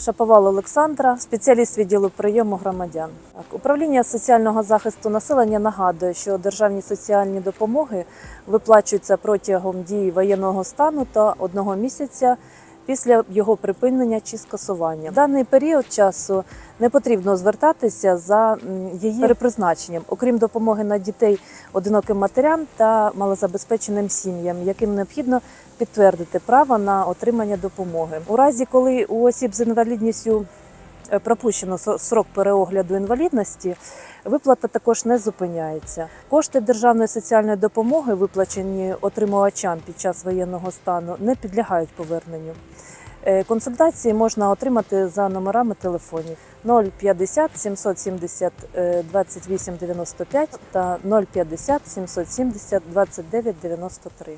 Шаповал Олександра, спеціаліст відділу прийому громадян. Управління соціального захисту населення нагадує, що державні соціальні допомоги виплачуються протягом дії воєнного стану та одного місяця після його припинення чи скасування. В даний період часу не потрібно звертатися за її перепризначенням, окрім допомоги на дітей одиноким матерям та малозабезпеченим сім'ям, яким необхідно підтвердити право на отримання допомоги. У разі, коли у осіб з інвалідністю пропущено срок переогляду інвалідності, виплата також не зупиняється. Кошти державної соціальної допомоги, виплачені отримувачам під час воєнного стану, не підлягають поверненню. Е, Консультації можна отримати за номерами телефонів 050 770 е, 28 95 та 050 770 29 93.